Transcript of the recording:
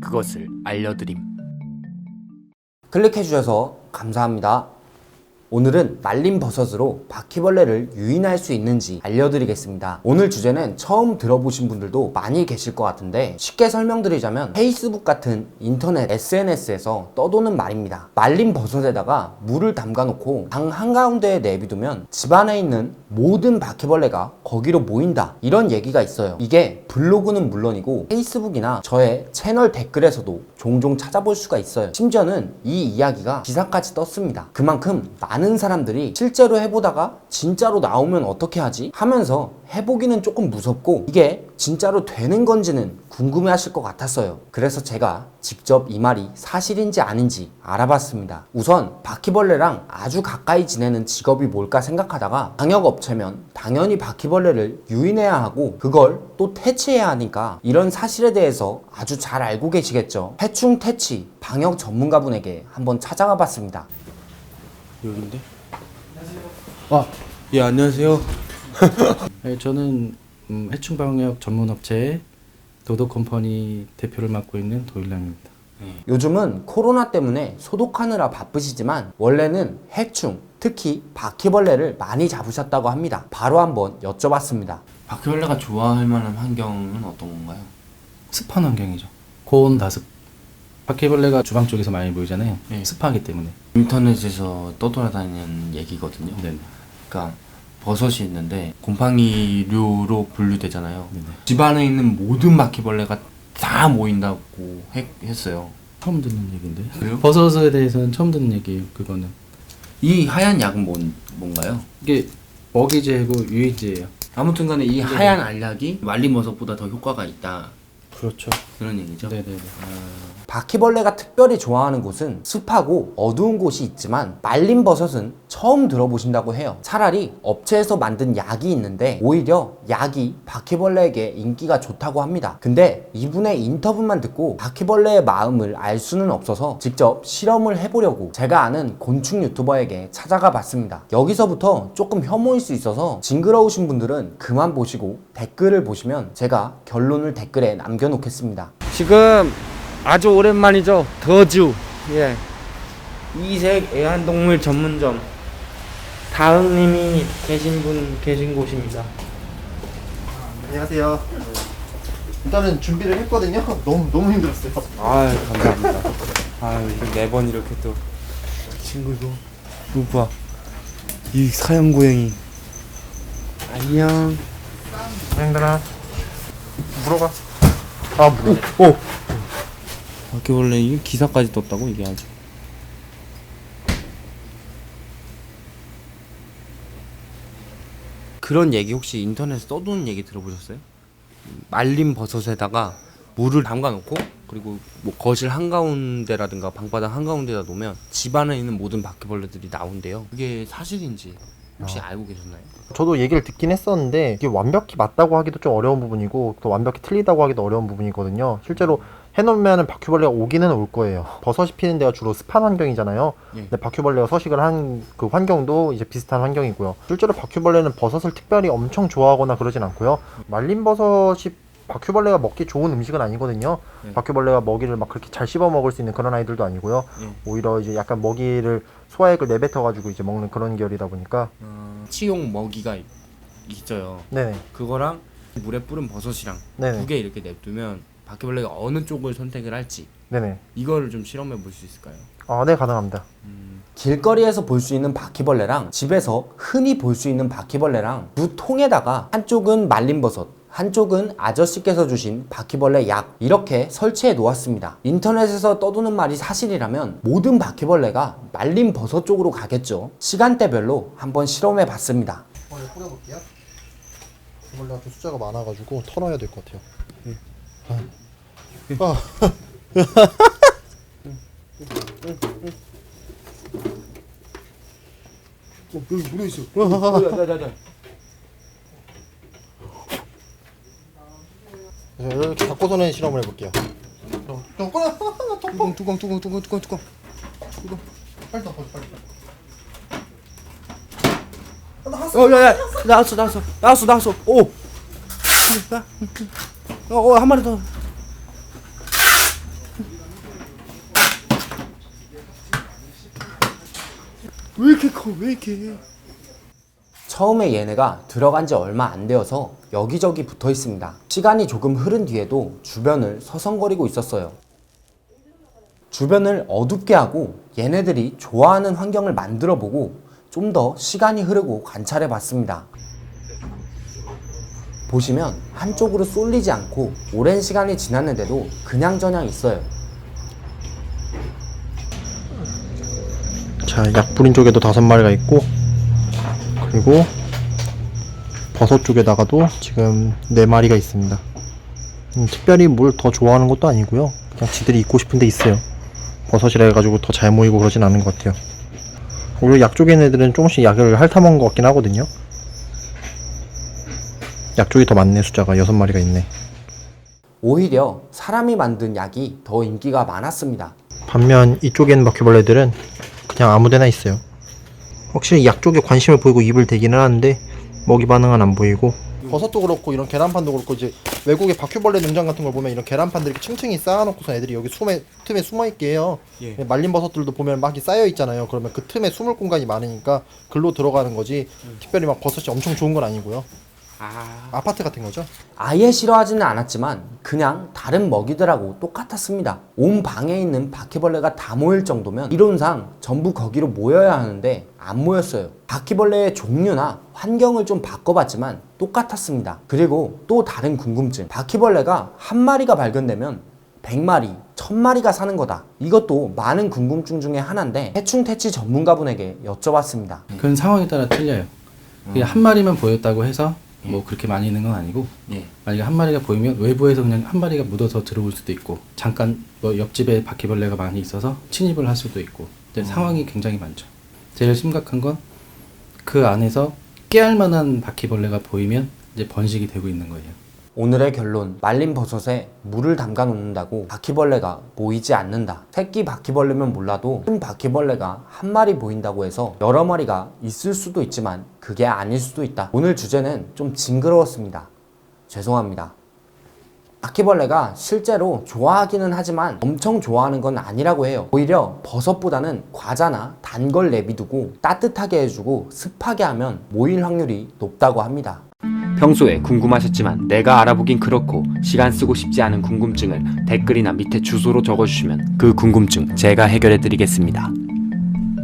그것을 알려드림. 클릭해주셔서 감사합니다. 오늘은 말린 버섯으로 바퀴벌레를 유인할 수 있는지 알려드리겠습니다. 오늘 주제는 처음 들어보신 분들도 많이 계실 것 같은데 쉽게 설명드리자면 페이스북 같은 인터넷 SNS에서 떠도는 말입니다. 말린 버섯에다가 물을 담가놓고 방 한가운데에 내비두면 집안에 있는 모든 바퀴벌레가 거기로 모인다. 이런 얘기가 있어요. 이게 블로그는 물론이고 페이스북이나 저의 채널 댓글에서도 종종 찾아볼 수가 있어요. 심지어는 이 이야기가 기사까지 떴습니다. 그만큼 많은 사람들이 실제로 해보다가 진짜로 나오면 어떻게 하지? 하면서 해보기는 조금 무섭고 이게 진짜로 되는 건지는 궁금해 하실 것 같았어요. 그래서 제가 직접 이 말이 사실인지 아닌지 알아봤습니다. 우선 바퀴벌레랑 아주 가까이 지내는 직업이 뭘까 생각하다가 방역업체면 당연히 바퀴벌레를 유인해야 하고 그걸 또 퇴치해야 하니까 이런 사실에 대해서 아주 잘 알고 계시겠죠. 해충 퇴치 방역 전문가분에게 한번 찾아가 봤습니다. 여긴데? 아, 예 안녕하세요. 네, 저는 음, 해충방역 전문업체 도도컴퍼니 대표를 맡고 있는 도일남입니다. 요즘은 코로나 때문에 소독하느라 바쁘시지만 원래는 해충, 특히 바퀴벌레를 많이 잡으셨다고 합니다. 바로 한번 여쭤봤습니다. 바퀴벌레가 좋아할 만한 환경은 어떤 건가요? 습한 환경이죠. 고온 다습. 바퀴벌레가 주방 쪽에서 많이 보이잖아요. 네. 습하기 때문에. 인터넷에서 떠돌아다니는 얘기거든요. 네. 그러니까 버섯이 있는데 곰팡이류로 분류되잖아요. 네네. 집 안에 있는 모든 바퀴벌레가 다 모인다고 했, 했어요. 처음 듣는 얘기인데. 그래요? 버섯에 대해서는 처음 듣는 얘기예요. 그거는. 이 하얀 약은 뭔, 뭔가요? 이게 먹이제고 유해제예요. 아무튼간에 이 하얀 알약이 말린 버섯보다 더 효과가 있다 그렇죠. 그런 얘기죠. 네네네. 바퀴벌레가 특별히 좋아하는 곳은 습하고 어두운 곳이 있지만 말린 버섯은 처음 들어보신다고 해요. 차라리 업체에서 만든 약이 있는데 오히려 약이 바퀴벌레에게 인기가 좋다고 합니다. 근데 이분의 인터뷰만 듣고 바퀴벌레의 마음을 알 수는 없어서 직접 실험을 해보려고 제가 아는 곤충 유튜버에게 찾아가 봤습니다. 여기서부터 조금 혐오일 수 있어서 징그러우신 분들은 그만 보시고 댓글을 보시면 제가 결론을 댓글에 남겨놓겠습니다. 지금 아주 오랜만이죠. 더주. 예. 이색 애완동물 전문점. 다흥님이 계신 분 계신 곳입니다. 안녕하세요. 일단은 준비를 했거든요. 너무 너무 힘들었어요. 아 감사합니다. 아유 매번 이렇게 또 친구도 누구 이 사형 고양이 안녕. 고양들아 물어봐. 아 물어. 오. 바퀴벌레 이 기사까지 떴다고 이게 아주. 그런 얘기 혹시 인터넷에 떠도는 얘기 들어보셨어요? 말린 버섯에다가 물을 담가 놓고 그리고 뭐 거실 한가운데라든가 방바닥 한가운데다 놓으면 집 안에 있는 모든 바퀴벌레들이 나온대요. 그게 사실인지 혹시 알고 계셨나요? 저도 얘기를 듣긴 했었는데 이게 완벽히 맞다고 하기도 좀 어려운 부분이고 또 완벽히 틀리다고 하기도 어려운 부분이거든요. 실제로 해놓으면 바퀴벌레가 오기는 올 거예요. 버섯이 피는 데가 주로 습한 환경이잖아요. 예. 근데 바퀴벌레가 서식을 한 그 환경도 이제 비슷한 환경이고요. 실제로 바퀴벌레는 버섯을 특별히 엄청 좋아하거나 그러진 않고요. 말린 버섯이 바퀴벌레가 먹기 좋은 음식은 아니거든요. 예. 바퀴벌레가 먹이를 막 그렇게 잘 씹어 먹을 수 있는 그런 아이들도 아니고요. 예. 오히려 이제 약간 먹이를 소화액을 내뱉어 가지고 이제 먹는 그런 계열이다 보니까 어, 치용 먹이가 있- 있어요. 네네 그거랑 물에 뿌른 버섯이랑 네네 두개 이렇게 냅두면 바퀴벌레가 어느 쪽을 선택을 할지 네네 이거를 좀 실험해 볼 수 있을까요? 아 네 가능합니다. 길거리에서 볼 수 있는 바퀴벌레랑 집에서 흔히 볼 수 있는 바퀴벌레랑 두 통에다가 한쪽은 말린 버섯, 한쪽은 아저씨께서 주신 바퀴벌레 약 이렇게 설치해 놓았습니다. 인터넷에서 떠도는 말이 사실이라면 모든 바퀴벌레가 말린 버섯 쪽으로 가겠죠. 시간대별로 한번 실험해 봤습니다. 어, 이거 뿌려볼게요. 바퀴벌레가 좀 숫자가 많아가지고 털어야 될 것 같아요. 아. 어, 여기 물에 있어. 자, 이렇게 바꿔서는 실험을 해볼게요. 어, 좀 꺼내. 뚜껑, 뚜껑, 뚜껑, 뚜껑, 뚜껑, 뚜껑. 뚜껑. 빨리 덮어, 빨리. 빨리. 어, 야, 야, 나왔어, 나왔어, 나왔어, 나왔어. 오. 어, 어, 한 마리 더. 왜 이렇게 커? 왜 이렇게 처음에 얘네가 들어간 지 얼마 안 되어서 여기저기 붙어 있습니다. 시간이 조금 흐른 뒤에도 주변을 서성거리고 있었어요. 주변을 어둡게 하고 얘네들이 좋아하는 환경을 만들어 보고 좀 더 시간이 흐르고 관찰해 봤습니다. 보시면 한쪽으로 쏠리지 않고 오랜 시간이 지났는데도 그냥저냥 있어요. 자, 약 뿌린 쪽에도 다섯 마리가 있고, 그리고 버섯 쪽에다가도 지금 네 마리가 있습니다. 음, 특별히 뭘 더 좋아하는 것도 아니고요. 그냥 지들이 있고 싶은데 있어요. 버섯이라 해가지고 더 잘 모이고 그러진 않은 것 같아요. 오히려 약 쪽에 있는 애들은 조금씩 약을 핥아먹은 것 같긴 하거든요. 약 쪽이 더 많네, 숫자가. 여섯 마리가 있네. 오히려 사람이 만든 약이 더 인기가 많았습니다. 반면 이쪽에 있는 바퀴벌레들은 그냥 아무데나 있어요. 확실히 약 쪽에 관심을 보이고 입을 대기는 하는데 먹이 반응은 안 보이고. 버섯도 그렇고 이런 계란판도 그렇고 이제 외국의 바퀴벌레 농장 같은 걸 보면 이런 계란판들 이렇게 층층이 쌓아놓고서 애들이 여기 숨에 틈에 숨어 있게 해요. 예. 말린 버섯들도 보면 막이 쌓여 있잖아요. 그러면 그 틈에 숨을 공간이 많으니까 글로 들어가는 거지. 특별히 막 버섯이 엄청 좋은 건 아니고요. 아, 아파트 같은 거죠. 아예 싫어하지는 않았지만 그냥 다른 먹이들하고 똑같았습니다. 온 방에 있는 바퀴벌레가 다 모일 정도면 이론상 전부 거기로 모여야 하는데 안 모였어요. 바퀴벌레의 종류나 환경을 좀 바꿔봤지만 똑같았습니다. 그리고 또 다른 궁금증. 바퀴벌레가 한 마리가 발견되면 100마리, 1000마리가 사는 거다. 이것도 많은 궁금증 중에 하나인데 해충 퇴치 전문가분에게 여쭤봤습니다. 그건 상황에 따라 틀려요. 그게 한 마리만 보였다고 해서 뭐 그렇게 많이 있는 건 아니고 예. 만약에 한 마리가 보이면 외부에서 그냥 한 마리가 묻어서 들어올 수도 있고 잠깐 뭐 옆집에 바퀴벌레가 많이 있어서 침입을 할 수도 있고 이제 상황이 굉장히 많죠. 제일 심각한 건 그 안에서 깨알 만한 바퀴벌레가 보이면 이제 번식이 되고 있는 거예요. 오늘의 결론 말린 버섯에 물을 담가 놓는다고 바퀴벌레가 보이지 않는다 새끼 바퀴벌레면 몰라도 큰 바퀴벌레가 한 마리 보인다고 해서 여러 마리가 있을 수도 있지만 그게 아닐 수도 있다 오늘 주제는 좀 징그러웠습니다 죄송합니다 바퀴벌레가 실제로 좋아하기는 하지만 엄청 좋아하는 건 아니라고 해요. 오히려 버섯보다는 과자나 단 걸 내비두고 따뜻하게 해주고 습하게 하면 모일 확률이 높다고 합니다. 평소에 궁금하셨지만 내가 알아보긴 그렇고 시간 쓰고 싶지 않은 궁금증을 댓글이나 밑에 주소로 적어주시면 그 궁금증 제가 해결해 드리겠습니다.